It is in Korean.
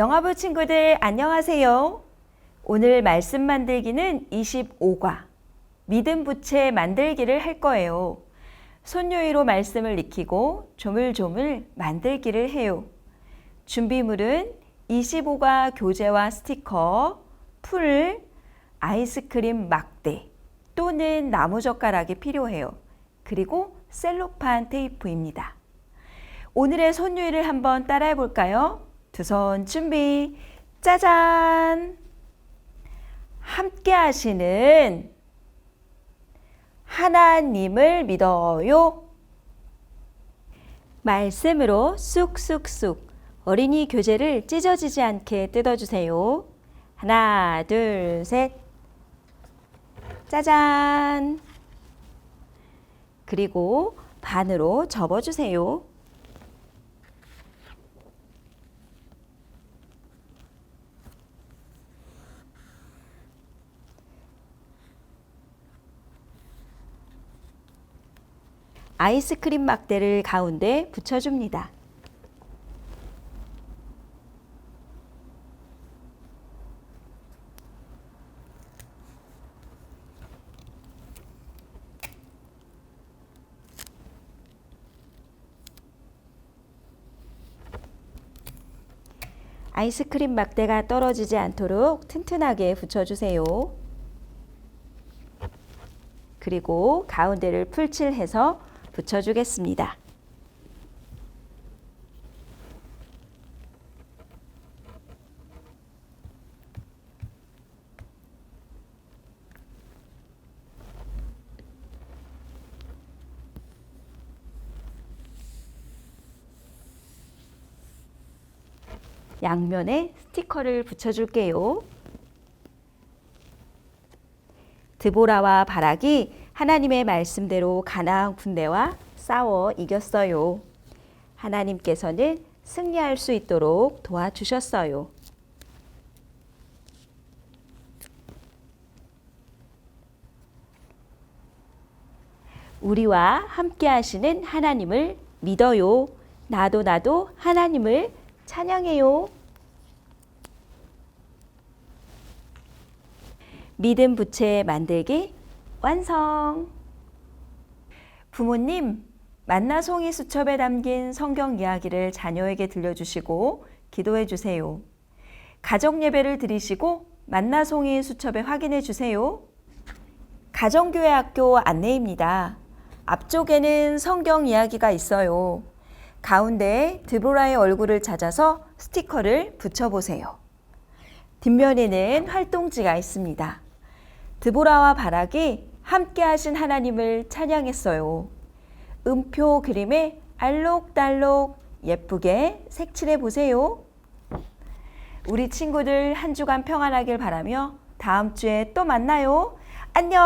영화부 친구들 안녕하세요. 오늘 말씀 만들기는 25과 믿음 부채 만들기를 할 거예요. 손요이로 말씀을 익히고 조물조물 만들기를 해요. 준비물은 25과 교재와 스티커, 풀, 아이스크림 막대 또는 나무젓가락이 필요해요. 그리고 셀로판 테이프입니다. 오늘의 손요일을 한번 따라해 볼까요? 두 손 준비. 짜잔! 함께 하시는 하나님을 믿어요. 말씀으로 쑥쑥쑥 어린이 교재를 찢어지지 않게 뜯어주세요. 하나, 둘, 셋. 짜잔! 그리고 반으로 접어주세요. 아이스크림 막대를 가운데 붙여줍니다. 아이스크림 막대가 떨어지지 않도록 튼튼하게 붙여주세요. 그리고 가운데를 풀칠해서 붙여주겠습니다. 양면에 스티커를 붙여줄게요. 드보라와 바락이 하나님의 말씀대로 가나안 군대와 싸워 이겼어요. 하나님께서는 승리할 수 있도록 도와주셨어요. 우리와 함께 하시는 하나님을 믿어요. 나도 나도 하나님을 찬양해요. 믿음 부채 만들기 완성. 부모님, 만나송이 수첩에 담긴 성경 이야기를 자녀에게 들려주시고 기도해 주세요. 가정 예배를 드리시고 만나송이 수첩에 확인해 주세요. 가정교회 학교 안내입니다. 앞쪽에는 성경 이야기가 있어요. 가운데 드보라의 얼굴을 찾아서 스티커를 붙여보세요. 뒷면에는 활동지가 있습니다. 드보라와 바락이 함께 하신 하나님을 찬양했어요. 음표 그림에 알록달록 예쁘게 색칠해 보세요. 우리 친구들 한 주간 평안하길 바라며 다음 주에 또 만나요. 안녕!